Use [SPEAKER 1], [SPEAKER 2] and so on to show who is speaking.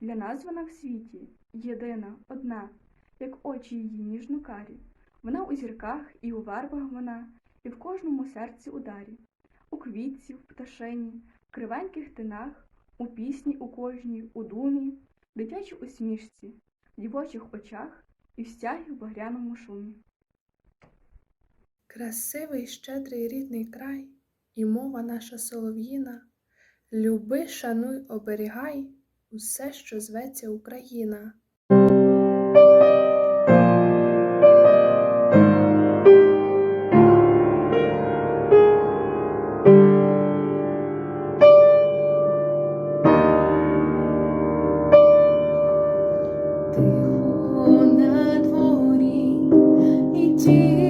[SPEAKER 1] Для нас вона в світі єдина, одна, як очі її ніжно-карі. Вона у зірках і у вербах вона, і в кожному серці ударі, у квітці, в пташині, в кривеньких тинах, у пісні у кожній, у думі, дитячій усмішці, в дівочих очах і в стягі в багряному шумі.
[SPEAKER 2] Красивий, щедрий рідний край, і мова наша солов'їна. Люби, шануй, оберігай усе, що зветься Україна. Тихо на дворі і ті.